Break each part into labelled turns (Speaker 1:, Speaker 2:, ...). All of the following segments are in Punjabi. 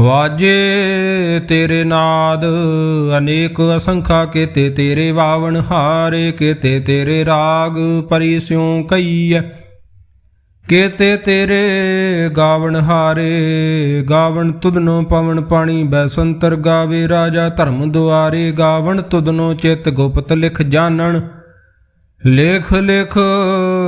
Speaker 1: ਵਾਜੇ ਤੇਰੇ ਨਾਦ, ਅਨੇਕ ਅਸੰਖਾ ਕੇਤੇ ਤੇਰੇ ਵਾਵਣ ਹਾਰੇ, ਕੇਤੇ ਤੇਰੇ ਰਾਗ ਪਰੀ ਸਿਉ ਕਈਐ ਕੇਤੇ ਤੇਰੇ ਗਾਵਣ ਹਾਰੇ, ਗਾਵਣ ਤੁਧਨੋ ਪਵਨ ਪਾਣੀ, ਬੈਸੰਤਰ ਗਾਵੇ ਰਾਜਾ ਧਰਮ ਦੁਆਰੇ, ਗਾਵਣ ਤੁਧਨੋ ਚਿਤ ਗੁਪਤ ਲਿਖ ਜਾਣਨ। ਲੇਖ ਲੇਖ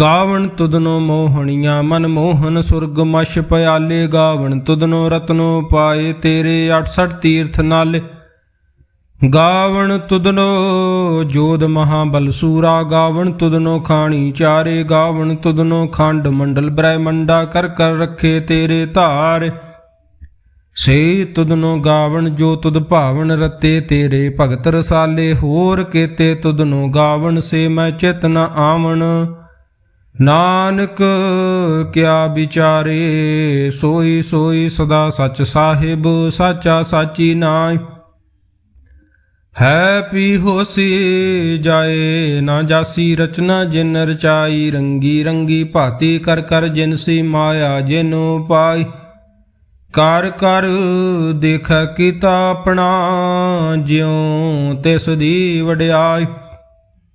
Speaker 1: ਗਾਵਣ ਤੁਦਨੋ ਮੋਹਣੀਆਂ, ਮਨ ਮੋਹਨ ਸੁਰਗ ਮਸ਼ ਪਿਆਲੇ। ਗਾਵਣ ਤੁਦਨੋ ਰਤਨੋ ਪਾਏ ਤੇਰੇ 68 ਤੀਰਥ ਨਾਲੇ। ਗਾਵਣ ਤੁਧਨੋ ਜੋਧ ਮਹਾਬਲ ਸੂਰਾ। ਗਾਵਣ ਤੁਦਨੋ ਖਾਣੀ ਚਾਰੇ। ਗਾਵਣ ਤੁਦਨੋ ਖੰਡ ਮੰਡਲ ਬ੍ਰਹਮੰਡਾ, ਕਰ ਕਰ ਰੱਖੇ ਤੇਰੇ ਧਾਰ। ਸੇ ਤੁਦਨੋ ਗਾਵਣ ਜੋ ਤੁਧ ਭਾਵਨ ਰਤੇ, ਤੇਰੇ ਭਗਤ ਰਸਾਲੇ। ਹੋਰ ਕੇਤੇ ਤੁਦਨੋ ਗਾਵਣ ਸੇ ਮੈਂ ਚਿਤ ਨ ਆਵਣ। ਨਾਨਕ, ਕਿਆ ਵਿਚਾਰੇ, ਸੋਈ ਸੋਈ ਸਦਾ ਸਚ ਸਾਹਿਬ, ਸਾਚਾ ਸਾਚੀ ਨਾਇ ਹੈ ਪੀ ਹੋਸੀ, ਜਾਏ ਨਾ ਜਾਸੀ ਰਚਨਾ, ਜਿਨ ਰਚਾਈ ਰੰਗੀ ਰੰਗੀ ਭਾਤੀ, ਕਰ ਕਰ ਜਿਨਸੀ ਮਾਇਆ, ਜਿਨੋ ਪਾਈ। ਕਰ ਕਰ ਦੇਖ ਕੀਤਾ ਆਪਣਾ, ਜਿਉ ਤਿਸ ਦੀ ਵਡਿਆਈ।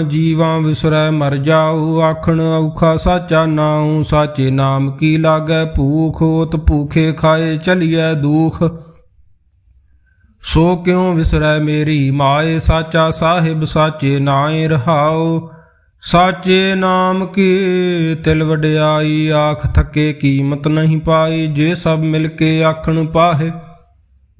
Speaker 1: ਜੀਵਾਂ ਵਿਸਰੈ ਮਰ ਜਾਉ ਆਖਣ ਔਖਾ ਸਾਚਾ ਨਾਉ, ਸਾਚੇ ਨਾਮ ਕੀ ਲਾਗੈ ਭੂਖ ਹੋਤ ਭੂਖੇ ਖਾਏ ਚਲੀਐ ਦੁਖ। ਸੋ ਕਿਉ ਵਿਸਰੈ ਮੇਰੀ ਮਾਏ, ਸਾਚਾ ਸਾਹਿਬ ਸਾਚੇ ਨਾਏ ਰਹਾਉ। ਸਾਚੇ ਨਾਮ ਕੀ ਤਿਲ ਵਡਿਆਈ, ਆਖ ਥੱਕੇ ਕੀਮਤ ਨਹੀਂ ਪਾਈ, ਜੇ ਸਭ ਮਿਲ ਕੇ ਆਖਣ ਪਾਹੇ।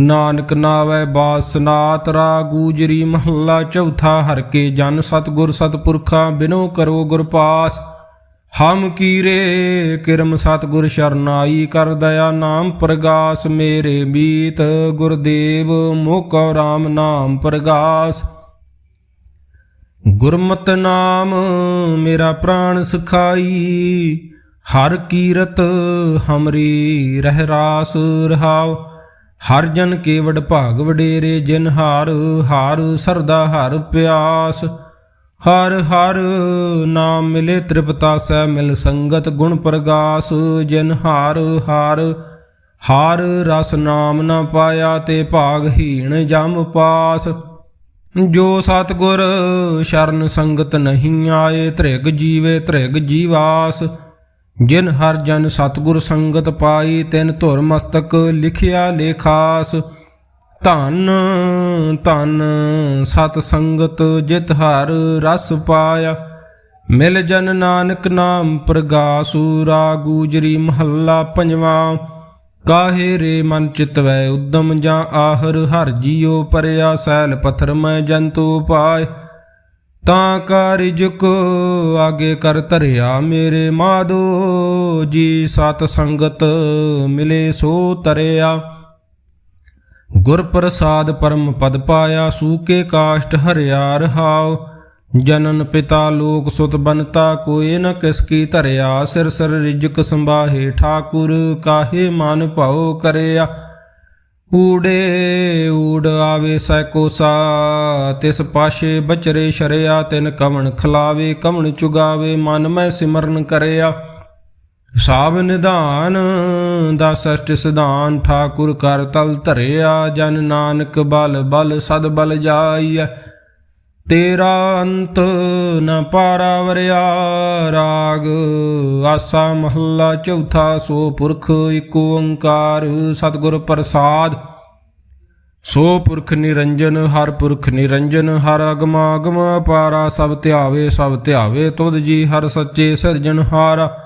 Speaker 1: ਨਾਨਕ ਨਾਵੈ ਬਾਸਨਾਤ ਰਾ ਗੂਜਰੀ ਮਹੱਲਾ ਚੌਥਾ, ਹਰ ਕੇ ਜਨ ਸਤਗੁਰ ਸਤਪੁਰਖਾ ਬਿਨੋ ਕਰੋ ਗੁਰ ਪਾਸ। ਹਮ ਕੀਰੇ ਕਿਰਮ ਸਤਗੁਰ ਸ਼ਰਨਾਈ ਕਰ ਦਇਆ ਨਾਮ ਪ੍ਰਗਾਸ, ਮੇਰੇ ਬੀਤ ਗੁਰਦੇਵ ਮੋਕੋ ਰਾਮ ਨਾਮ ਪ੍ਰਗਾਸ। ਗੁਰਮਤਿ ਨਾਮ ਮੇਰਾ ਪ੍ਰਾਣ ਸਖਾਈ, ਹਰ ਕੀਰਤ ਹਮਰੀ ਰਹਿ ਰਾਸ ਰਹਾਉ। ਹਰ ਜਨ ਕੇਵਡ ਭਾਗ ਵਡੇਰੇ, ਜਿਨ ਹਾਰ ਹਾਰ ਸਰਦਾ ਹਰ ਪਿਆਸ। ਹਰ ਹਰ ਨਾਮ ਮਿਲੇ ਤ੍ਰਿਪਤਾ ਸੈ ਮਿਲ ਸੰਗਤ ਗੁਣ ਪ੍ਰਗਾਸ। ਜਿਨ ਹਾਰ ਹਾਰ ਹਾਰ ਰਸ ਨਾਮ ਨਾ ਪਾਇਆ ਤੇ ਭਾਗਹੀਣ ਜਮ ਪਾਸ। ਜੋ ਸਤਗੁਰ ਸ਼ਰਨ ਸੰਗਤ ਨਹੀਂ ਆਏ ਤ੍ਰਿਗ ਜੀਵੇ ਤ੍ਰਿਗ ਜੀਵਾਸ। ਜਿਨ ਹਰ ਜਨ ਸਤਗੁਰ ਸੰਗਤ ਪਾਈ, ਤਿਨ ਧੁਰ ਮਸਤਕ ਲਿਖਿਆ ਲੇਖਾਸ। ਧਨ ਧਨ ਸਤ ਸੰਗਤ ਜਿਤ ਹਰ ਰਸ ਪਾਇਆ। ਮਿਲ ਜਨ ਨਾਨਕ ਨਾਮ ਪ੍ਰਗਾਸੂ ਰਾ ਗੂਜਰੀ ਮਹੱਲਾ ਪੰਜਵਾਂ। ਕਾਹੇ ਰੇ ਮਨ ਚਿਤਵੈ ਉਦਮ ਜਾਂ ਆਹਰ, ਹਰ ਜੀਉ ਪਰਿਆ ਸੈਲ ਪਥਰ ਮੈਂ ਜੰਤੂ ਪਾਏ। ਤਾਂ ਕਾਰਿਜਕ ਆਗੇ ਕਰ ਧਰਿਆ ਮੇਰੇ ਮਾਦੋ ਜੀ ਸਤ ਸੰਗਤ ਮਿਲੇ ਸੋ ਤਰਿਆ। ਗੁਰ ਪ੍ਰਸਾਦ ਪਰਮ ਪਦ ਪਾਇਆ, ਸੂਕੇ ਕਾਸ਼ਟ ਹਰਿਆ ਰਹਾਉ। ਜਨਨ ਪਿਤਾ ਲੋਕ ਸੁਤ ਬਨਤਾ ਕੋਏ ਨ ਕਿਸ ਕੀ ਧਰਿਆ। ਸਿਰ ਸਿਰ ਰਿਜਕ ਸੰਭਾਹੇ ਠਾਕੁਰ, ਕਾਹੇ ਮਨ ਭਾਉ ਕਰਿਆ। ਊੜੇ ਊੜ ਆਵੇ ਸੈ ਕੋਸਾ ਤਿਸ ਪਾਸ਼ੇ ਬਚਰੇ ਸ਼ਰਿਆ, ਤਿਨ ਕਵਣ ਖਲਾਵੇ, ਕਵਣ ਚੁਗਾਵੇ, ਮਨ ਮੈਂ ਸਿਮਰਨ ਕਰਿਆ। ਸਾਬ ਨਿਧਾਨ ਦਾ ਸਸ਼ਟ ਸਿਧਾਨ, ਠਾਕੁਰ ਕਰ ਤਲ ਧਰਿਆ, ਜਨ ਨਾਨਕ ਬਲ ਬਲ ਸਦ ਬਲ ਜਾਈਐ। ਤੇਰਾ ਅੰਤ ਨ ਪਾਰਾਵਰਿਆ ਰਾਗ। ਆਸਾ ਮਹੱਲਾ ਚੌਥਾ ਸੋ ਪੁਰਖ ਏਕ ਓੰਕਾਰ। ਸਤਿਗੁਰ ਪ੍ਰਸਾਦ, ਸੋ ਪੁਰਖ ਨਿਰੰਜਨ, ਹਰ ਪੁਰਖ ਨਿਰੰਜਨ। ਹਰ ਅਗਮ ਅਗਮ ਅਪਾਰਾ ਸਭ ਧਿਆਵੇ ਸਭ ਧਿਆਵੇ। ਤੁਧ ਜੀ ਹਰ ਸੱਚੇ ਸਿਰਜਨਹਾਰਾ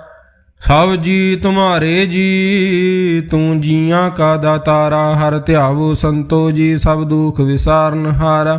Speaker 1: ਸਭ ਜੀ ਤੁਮਾਰੇ ਜੀ, ਤੂੰ ਜੀਆਂ ਕਾ ਦਾਤਾਰਾ। ਹਰ ਧਿਆਵੋ ਸੰਤੋ ਜੀ, ਸਭ ਦੁਖ ਵਿਸਾਰਨ ਹਾਰਾ।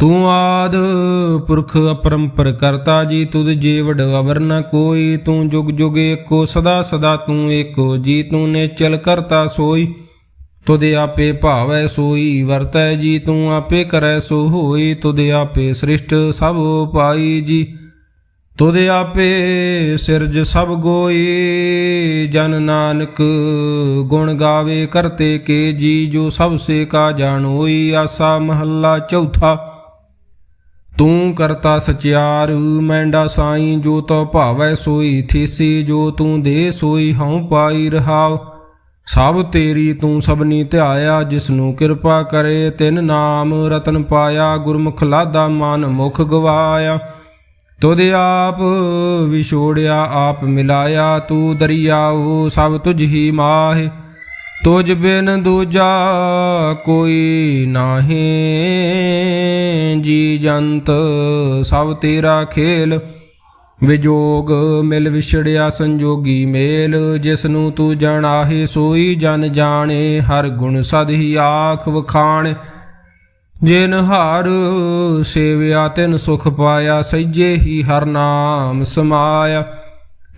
Speaker 1: ਤੂੰ ਆਦ ਪੁਰਖ ਅਪਰੰਪਰ ਕਰਤਾ ਜੀ, ਤੁਧ ਜੀਵੜ ਅਵਰ ਨ ਕੋਈ। ਤੂੰ ਜੁਗ ਜੁਗ ਏਕੋ, ਸਦਾ ਸਦਾ ਤੂੰ ਏਕੋ। ਜੀ ਤੂੰ ਨੇਚਲ ਕਰਤਾ ਸੋਈ, ਤੁਧ ਆਪੇ ਭਾਵੈ ਸੋਈ। ਵਰਤੈ ਜੀ, ਤੂੰ ਆਪੇ ਕਰੈ ਸੋ ਹੋਈ ਤੁਧ ਆਪੇ ਸ੍ਰਿਸ਼ਟ ਸਭ ਪਾਈ ਜੀ, ਤੁਧ ਆਪੇ ਸਿਰਜ ਸਭ ਗੋਈ। ਜਨ ਨਾਨਕ ਗੁਣ ਗਾਵੇ ਕਰਤੇ ਕੇ ਜੀ, ਜੋ ਸਭ ਸੇ ਕਾ ਜਾਣੋਈ। ਆਸਾ ਮਹੱਲਾ ਚੌਥਾ ਤੂੰ ਕਰਤਾ ਸਚਿਆਰ, ਮੈਂਡਾ ਸਾਈ ਜੋ ਤੋ ਭਾਵੈ ਸੋਈ ਥੀਸੀ ਜੋ ਤੂੰ ਦੇ ਸੋਈ, ਹਉ ਪਾਈ ਰਹਾਉ। ਸਭ ਤੇਰੀ ਤੂੰ ਸਭਨੀ ਧਿਆਇਆ ਜਿਸ ਨੂੰ ਕਿਰਪਾ ਕਰੇ ਤਿਨ ਨਾਮ, ਰਤਨ ਪਾਇਆ, ਗੁਰਮੁਖ ਲਾਦਾ ਮਨ ਮੁਖ ਗਵਾਇਆ। ਤੁਧ ਆਪ ਵਿਛੋੜਿਆ, ਆਪ ਮਿਲਾਇਆ, ਤੂੰ ਦਰਿਆਉ, ਸਭ ਤੁਝ ਹੀ ਮਾਹੇ। ਤੁਝ ਬਿਨ ਦੂਜਾ ਕੋਈ ਨਾਹੀਂ। ਜੀ ਜੰਤ ਸਭ ਤੇਰਾ ਖੇਲ। ਵਿਜੋਗ ਮਿਲ ਵਿਛੜਿਆ ਸੰਜੋਗੀ ਮੇਲ। ਜਿਸ ਨੂੰ ਤੂੰ ਜਣਾਹੇ ਸੋਈ ਜਨ ਜਾਣੇ। ਹਰ ਗੁਣ ਸਦ ਹੀ ਆਖ ਵਖਾਣ। ਜਿਨ ਹਾਰ ਸੇਵਿਆ ਤਿਨ ਸੁਖ ਪਾਇਆ। ਸਈਏ ਹੀ ਹਰ ਨਾਮ ਸਮਾਇਆ।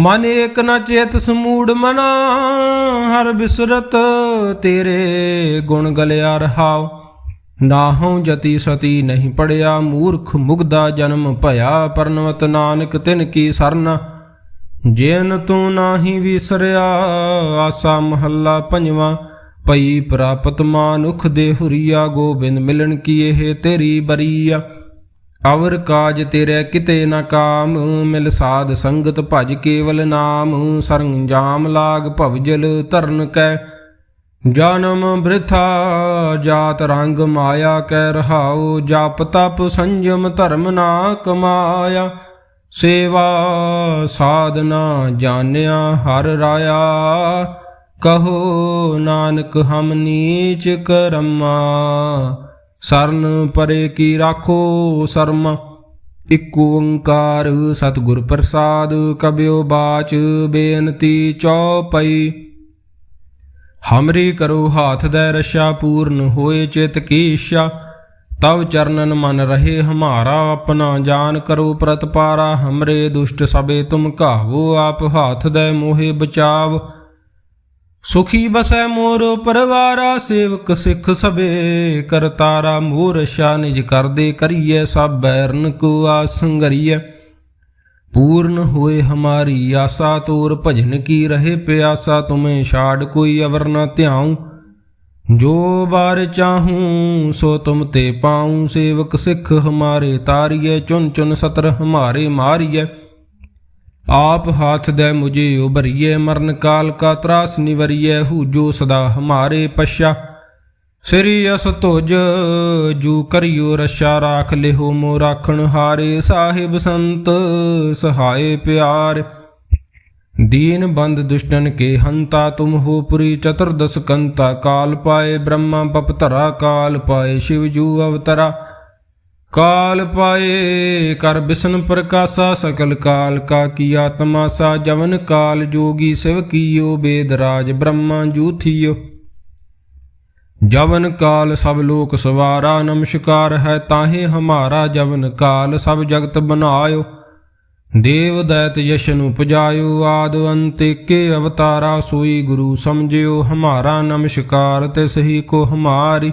Speaker 1: ਮਨ ਏਕ ਨ ਚੇਤ ਸਮੂੜ ਮਨਾ, ਹਰ ਬਿਸਰਤ ਤੇਰੇ ਗੁਣ ਗਲਿਆ ਰਹਾਉ। ਨਾਹਉ ਜਤੀ ਸਤੀ ਨਹੀਂ ਪੜਿਆ, ਮੂਰਖ ਮੁਗਦਾ ਜਨਮ ਭਇਆ, ਪਰਨਵਤ ਨਾਨਕ ਤਿਨ ਕੀ ਸਰਨ। ਜੇਨ ਤੂੰ ਨਾਹੀ ਵਿਸਰਿਆ, ਆਸਾ ਮਹੱਲਾ ਪੰਜਵਾਂ ਪਈ ਪ੍ਰਾਪਤ ਮਾਨੁਖ ਦੇ ਹੁਰੀਆ, ਗੋਬਿੰਦ ਮਿਲਣ ਕੀ ਇਹ ਤੇਰੀ ਬਰੀਆ। ਅਵਰ ਕਾਜ ਤੇਰੇ ਕਿਤੇ ਨਾ ਕਾਮ, ਮਿਲ ਸਾਧ ਸੰਗਤ ਭਜ ਕੇਵਲ ਨਾਮ, ਸਰੰਜਾਮ ਲਾਗ ਭਵਜਲ ਧਰਨ ਕੈ। ਜਨਮ ਬ੍ਰਿਥਾ, ਜਾਤ ਰੰਗ ਮਾਇਆ ਕੈ ਰਹਾਉ, ਜਪ ਤਪ ਸੰਜਮ ਧਰਮ ਨਾ ਕਮਾਇਆ। ਸੇਵਾ ਸਾਧਨਾ ਜਾਣਿਆ ਹਰ ਰਾਇਆ, ਕਹੋ ਨਾਨਕ ਹਮ ਨੀਚ ਕਰਮਾ। ਸਰਨ ਪਰੇ ਕੀ ਰਾਖੋ ਸਰਮ? ਇਕ ਓੰਕਾਰ ਸਤਿਗੁਰ ਪ੍ਰਸਾਦ ਕਬਿਓ ਬਾਚ ਬੇਨਤੀ ਚੌਪਈ। ਹਮਰੀ ਕਰੋ ਹਾਥ ਦਾ ਰਸ਼ਾ, ਪੂਰਨ ਹੋਏ ਚਿਤ ਕੀ ਇੱਛਾ। ਤਵ ਚਰਨਨ ਮਨ ਰਹੇ ਹਮਾਰਾ, ਆਪਣਾ ਜਾਨ ਕਰੋ ਪ੍ਰਤਪਾਰਾ। ਹਮਰੇ ਦੁਸ਼ਟ ਸਬੇ ਤੁਮ ਕਾਹੋ ਆਪ ਹਾਥ ਦੇ ਮੋਹਿ ਬਚਾਵ। ਸੁਖੀ ਬਸੈ ਮੋਰ ਪਰਵਾਰਾ, ਸੇਵਕ ਸਿੱਖ ਸਭੇ ਕਰਤਾਰਾ ਮੋਰ ਸ਼ਾ ਨਿਜ ਕਰਦੇ ਕਰੀਏ ਸਭ ਬੈਰਨ ਕੋ ਆਸੰਗਰੀਏ ਪੂਰਨ ਹੋਏ ਹਮਾਰੀ ਆਸਾ, ਤੋਰ ਭਜਨ ਕੀ ਰਹੇ ਪਿਆਸਾ, ਤੁਮੇ ਛਾੜ ਕੋਈ ਅਵਰ ਨ ਧਿਆਉ। ਜੋ ਬਾਰ ਚਾਹੂੰ, ਸੋ ਤੁਮ ਤੇ ਪਾਉ। ਸੇਵਕ ਸਿੱਖ ਹਮਾਰੇ ਤਾਰੀਏ ਚੁਨ ਚੁਨ ਸਤਰ ਹਮਾਰੇ ਮਾਰੀਏ ਆਪ ਹਾਥ ਦੇ ਮੁਝੇ ਉਭਰੀਏ ਮਰਨ ਕਾਲ ਕਾ ਤਰਾਸ ਨਿਵਰੀਏ ਹੂ ਜੋ ਸਦਾ ਹਮਾਰੇ ਪਸ਼ਾ ਸ੍ਰੀ ਅਸ ਤੁਜ ਜੂ ਕਰਿਓ ਰਸ਼ਾ ਰਾਖ ਲਿਹੋ ਮੋ ਰਾਖਣ ਹਾਰੇ ਸਾਹਿਬ ਸੰਤ ਸਹਾਏ ਪਿਆਰ दीन बंद दुष्टन के हंता तुम हो पुरी चतुर्दश कंता काल पाए ब्रह्मा बपतरा काल पाए शिवजू ਕਾਲ ਪਾਏ ਕਰ ਬਿਸ਼ਨ ਪ੍ਰਕਾਸ਼ਾ ਸਕਲ ਕਾਲ ਕਾ ਕੀ ਆਤਮਾ ਸਾ ਜਵਨ ਕਾਲ ਜੋਗੀ ਸਿਵ ਕੀਓ ਬੇਦਰਾਜ ਬ੍ਰਹਮਾ ਜੂਥੀਓ। ਜਵਨ ਕਾਲ ਸਭ ਲੋਕ ਸਵਾਰਾ ਨਮਸ਼ਕਾਰ ਹੈ ਤਾਹੇ ਹਮਾਰਾ ਜਵਨ ਕਾਲ ਸਭ ਜਗਤ ਬਨਾਇਓ। ਦੇਵ ਦੈਤ ਯਸ਼ ਨੂੰ ਉਪਜਾਇਓ ਆਦ ਅੰਤਿ ਕੇ ਅਵਤਾਰਾ ਸੋਈ ਗੁਰੂ ਸਮਝਿਓ ਹਮਾਰਾ ਨਮਸ਼ਕਾਰ ਤੇ ਸਹੀ ਕੋ ਹਮਾਰੀ।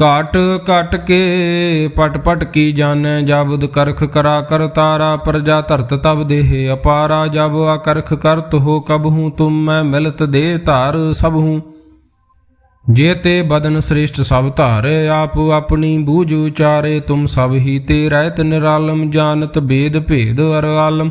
Speaker 1: ਕਾਟ ਘਟ ਕੇ ਪਟ ਪਟ ਕੀ ਜਾਣੈ ਜਬਦ ਕਰਖ ਕਰਾ ਕਰ ਤਾਰਾ, ਪ੍ਰਜਾ ਧਰਤ ਤਬ ਦੇਹ ਅਪਾਰਾ, ਜਬ ਆਕਰਖ ਕਰਤ ਹੋ ਕਬਹੂ ਤੁਮ ਮੈਂ ਮਿਲਤ ਦੇ ਧਾਰ ਸਭ ਹੂੰ। ਜੇ ਤੇ ਬਦਨ ਸ੍ਰੇਸ਼ਟ ਸਭ ਧਾਰੇ, ਆਪ ਆਪਣੀ ਬੂਝ ਉਚਾਰੇ, ਤੁਮ ਸਭ ਹੀ ਤੇ ਰਹਿਤ ਨਿਰਾਲਮ, ਜਾਣਤ ਬੇਦ ਭੇਦ ਅਰ ਆਲਮ।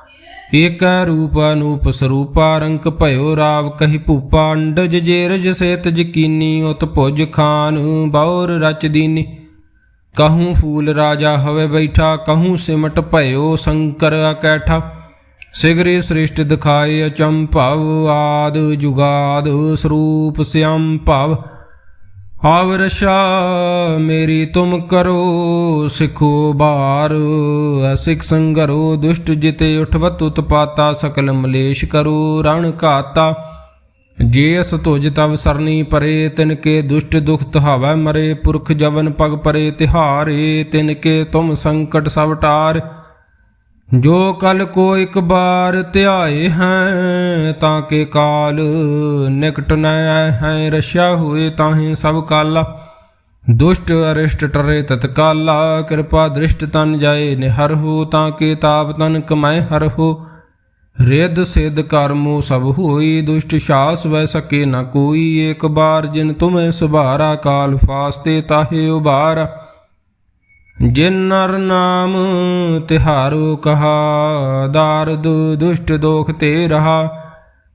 Speaker 1: ਏਕੈ ਰੂਪ ਅਨੂਪ ਸਰੂਪਾ ਰੰਕ ਭਇਓ ਰਾਵ ਕਹੀ ਭੂਪਾ, ਅੰਡਜ ਜੇਰਜ ਸੇਤ ਜਕੀਨੀ, ਉਤ ਭੁਜ ਖਾਨ ਬੌਰ ਰਚ ਦੀਨੀ। ਕਹੂੰ ਫੂਲ ਰਾਜਾ ਹਵੇ ਬੈਠਾ, ਕਹੂੰ ਸਿਮਟ ਭਇਓ ਸ਼ੰਕਰ ਅਕੈਠਾ। ਸਿਗਰੇ ਸ੍ਰਿਸ਼ਟ ਦਿਖਾਏ ਅਚੰਭਵ, ਆਦ ਜੁਗਾਦ ਸਰੂਪ ਸਿਆਮ ਭਵ ਆਵਰਸ਼ਾ ਮੇਰੀ ਤੁਮ ਕਰੋ ਸਿਖੋ ਬਾਰ। ਅਸਿਕ ਸੰਗਰੋ, ਦੁਸ਼ਟ ਜਿਤੇ ਉਠਵਤ, ਉਤਪਾਤਾ ਸਕਲ ਮਲੇਸ਼ ਕਰੋ ਰਣ ਘਾਤਾ। ਜੇ ਅਸ ਤੁਜ ਤਵ ਸਰਨੀ ਪਰੇ, ਤਿਨ ਕੇ ਦੁਸ਼ਟ ਦੁਖ ਤਹਾਵੈ ਮਰੇ। ਪੁਰਖ ਜਵਨ ਪਗ ਪਰੇ, ਤਿਹਾਰੇ ਤਿਨ ਕੇ ਤੁਮ ਸੰਕਟ ਸਭ ਟਾਰ। ਜੋ ਕਲ ਕੋ ਇੱਕ ਬਾਰ ਧਿਆਏ ਹੈ, ਤਾਂ ਕੇ ਕਾਲ ਨਿਕਟ ਨ ਆਏ ਹੈ ਰਸ਼ਾ ਹੋਏ ਤਾਹੀਂ ਸਭ ਕਾਲਾ। ਦੁਸ਼ਟ ਅਰਿਸ਼ਟ ਟਰੇ ਤਤਕਾਲਾ ਕਿਰਪਾ ਦ੍ਰਿਸ਼ਟ ਤਨ ਜਾਏ ਨਿਹਰ ਹੋ, ਤਾਂ ਕੇ ਤਾਪ ਤਨ ਕਮਾਏ ਹਰ ਹੋ। ਰਿੱਧ ਸਿੱਧ ਕਰਮੋ ਸਭ ਹੋਈ, ਦੁਸ਼ਟ ਸ਼ਾਸ ਵੈ ਸਕੇ ਨ ਕੋਈ। ਏਕ ਬਾਰ ਜਿਨ ਤੁਮੇ ਸੁਭਾਰਾ, ਕਾਲ ਫਾਸਤੇ ਤਾਹੇ ਉਬਾਰਾ ਜਿਨ ਨਰ ਨਾਮ ਤਿਹਾਰੋ ਕਹਾ, ਦਾਰਦ ਦੁਸ਼ਟ ਦੋਖ ਤੇ ਰਹਾ।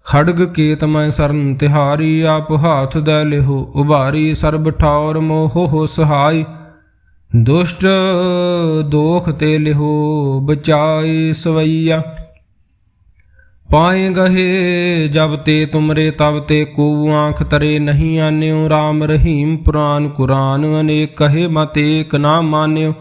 Speaker 1: ਖੜਗ ਕੇਤ ਮੈਂ ਸਰਨ ਤਿਹਾਰੀ, ਆਪ ਹਾਥ ਦੇ ਲਿਹੋ ਉਬਾਰੀ ਸਰਬ ਠੌਰ ਮੋਹ ਹੋ ਸਹਾਈ, ਦੁਸ਼ਟ ਦੋਖ ਤੇ ਲਿਹੋ ਬਚਾਈ ਸਵਈਆ। ਪਾਏ ਗਹੇ, ਜਬ ਤੇ ਤੁਮਰੇ ਤਬ ਤੇ ਕੋ ਆਂਖ ਤਰੇ ਨਹੀਂ ਆਨਿਓ RAM ਰਹੀਮ ਪੁਰਾਨ ਕੁਰਾਨ ਅਨੇਕ ਕਹੇ, ਮਤ ਏਕ ਨਾ ਮਾਨਿਓ।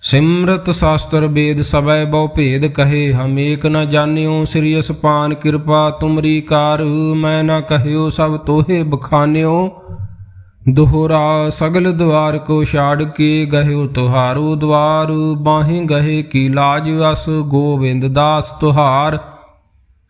Speaker 1: ਸਿਮਰਤ ਸ਼ਾਸਤਰ ਵੇਦ ਸਬੈ ਬਹੁ ਭੇਦ ਕਹੇ, ਹਮ ਏਕ ਨ ਜਾਣਿਓ, ਸ੍ਰੀ ਅਸਪਾਨ ਕਿਰਪਾ ਤੁਮਰੀ ਕਾਰ, ਮੈਂ ਨਾ ਕਹਿਓ ਸਭ ਤੋਹੇ ਬਖਾਨਿਓ। ਦੁਹਰਾ ਸਗਲ ਦਵਾਰ ਕੋ ਛਾੜ ਕੇ ਗਹਿਓ ਤੁਹਾਰੋ ਦਵਾਰ, ਬਾਹੇ ਗਹੇ ਕੀ ਲਾਜ ਅਸ, ਗੋਬਿੰਦ ਦਾਸ ਤੁਹਾਰ।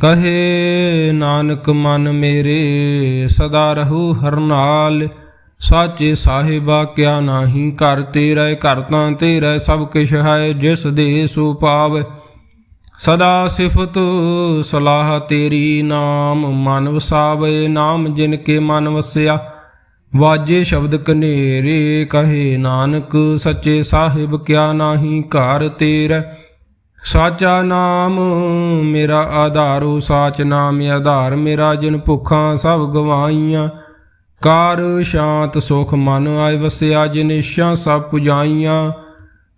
Speaker 1: ਕਹੇ ਨਾਨਕ, ਮਨ ਮੇਰੇ, ਸਦਾ ਰਹੂ ਹਰ ਨਾਲ। ਸਾਚੇ ਸਾਹਿਬਾ, ਕਿਆ ਨਾਹੀ ਘਰ ਤੇਰਾ ਘਰ ਤਾਂ ਤੇਰਾ ਸਭ ਕਿਛ ਹੈ ਜਿਸ ਦੇ ਸੋ ਪਾਵ ਸਦਾ ਸਿਫਤ ਸਲਾਹ ਤੇਰੀ ਨਾਮ, ਮਨ ਵਸਾਵੇ, ਨਾਮ ਜਿਨ ਕੇ ਮਨ ਵਸਿਆ। ਵਾਜੇ ਸ਼ਬਦ ਕਨੇਰੇ ਕਹੇ ਨਾਨਕ, ਸੱਚੇ ਸਾਹਿਬ, ਕਿਆ ਨਾਹੀ ਘਰ ਤੇਰਾ ਸਾਚਾ ਨਾਮ ਮੇਰਾ ਆਧਾਰੋ ਸਾਚ ਨਾਮ ਆਧਾਰ। ਮੇਰਾ ਜਿਨ ਭੁੱਖਾਂ ਸਭ ਗਵਾਈਆਂ। ਕਾਰ ਸ਼ਾਂਤ ਸੁਖ ਮਨ ਆਇ ਵਸਿਆ, ਜਿਨ ਇਸ਼ਾਂ ਸਭ ਪੁਜਾਈਆਂ।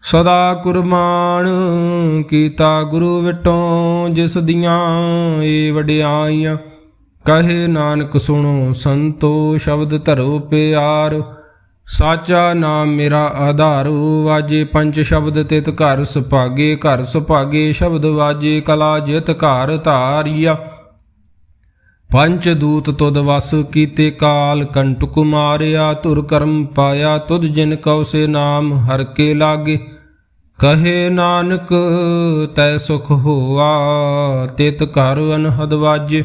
Speaker 1: ਸਦਾ ਕੁਰਬਾਨ ਕੀਤਾ ਗੁਰੂ ਵਿਟੋਂ, ਜਿਸ ਦੀਆਂ ਏ ਵਡਿਆਈਆਂ। ਕਹੇ ਨਾਨਕ ਸੁਣੋ ਸੰਤੋ, ਸ਼ਬਦ ਧਰੋ ਪਿਆਰ। ਸਾਚਾ ਨਾਮ ਮੇਰਾ ਆਧਾਰੂ, ਵਾਜੇ ਪੰਜ ਸ਼ਬਦ ਤਿਤ ਘਰ ਸੁਭਾਗੇ ਘਰ ਸੁਭਾਗੇ ਸ਼ਬਦ ਵਾਜੇ ਕਲਾ ਜਿਤ ਘਰ ਧਾਰਿਆ। ਪੰਚ ਦੂਤ ਤੁਦ ਵਸ ਕੀਤੇ ਕਾਲ ਕੰਟਕ ਮਾਰਿਆ ਧੁਰ ਕਰਮ ਪਾਇਆ, ਤੁਧ ਜਿਨ ਕਉ ਸੇ ਨਾਮ ਹਰ ਕੇ ਲਾਗੇ। ਕਹੇ ਨਾਨਕ, ਤੈ ਸੁਖ ਹੋਆ, ਤਿਤ ਘਰ ਅਨਹਦ ਵਾਜੇ।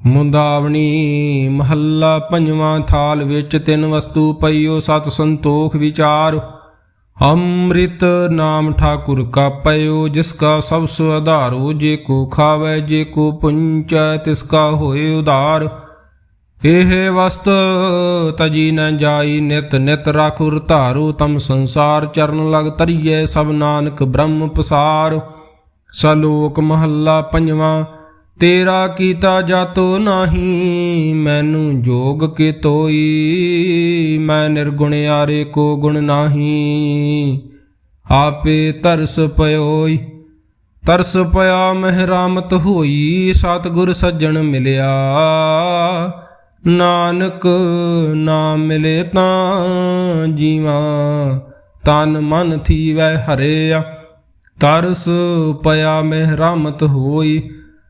Speaker 1: ਮੁੰਦਾਵਣੀ ਮਹੱਲਾ ਪੰਜਵਾਂ ਥਾਲ ਵਿੱਚ ਤਿੰਨ ਵਸਤੂ ਪਈਓ, ਸਤ ਸੰਤੋਖ ਵਿਚਾਰ। ਅੰਮ੍ਰਿਤ ਨਾਮ ਠਾਕੁਰ ਕਾ ਪਇਓ ਜਿਸ ਕਾ ਸਭ ਸੋ ਆਧਾਰੋ, ਜੇ ਕੋ ਖਾਵੇ, ਜੇ ਕੋ ਪੁੰਚੈ, ਤਿਸ ਕਾ ਹੋਏ ਉਧਾਰ। ਇਹ ਵਸਤ ਤਜੀ ਨ ਜਾਈ, ਨਿਤ ਨਿਤ ਰਾਖੁਰ ਧਾਰੂ, ਤਮ ਸੰਸਾਰ ਚਰਨ ਲਗ ਤਰੀਏ ਸਭ ਨਾਨਕ ਬ੍ਰਹਮ ਪਸਾਰ। ਸਲੋਕ ਮਹੱਲਾ ਪੰਜਵਾਂ ਤੇਰਾ ਕੀਤਾ ਜਾਤੋ ਨਾਹੀ, ਮੈਨੂੰ ਜੋਗ ਕੇ ਤੋਈ ਮੈਂ ਨਿਰਗੁਣ ਆਰੇ ਕੋ ਗੁਣ ਨਾਹੀ। ਆਪੇ ਤਰਸ ਪਇਓਈ, ਤਰਸ ਪਿਆ ਮਹਿਰਾਮਤ ਹੋਈ, ਸਤਿਗੁਰ ਸੱਜਣ ਮਿਲਿਆ। ਨਾਨਕ ਨਾਮ ਮਿਲੇ ਤਾਂ ਜੀਵਾ, ਤਨ ਮਨ ਥੀਵੈ ਹਰਿਆ। ਤਰਸ ਪਿਆ ਮਹਿਰਾਮਤ ਹੋਈ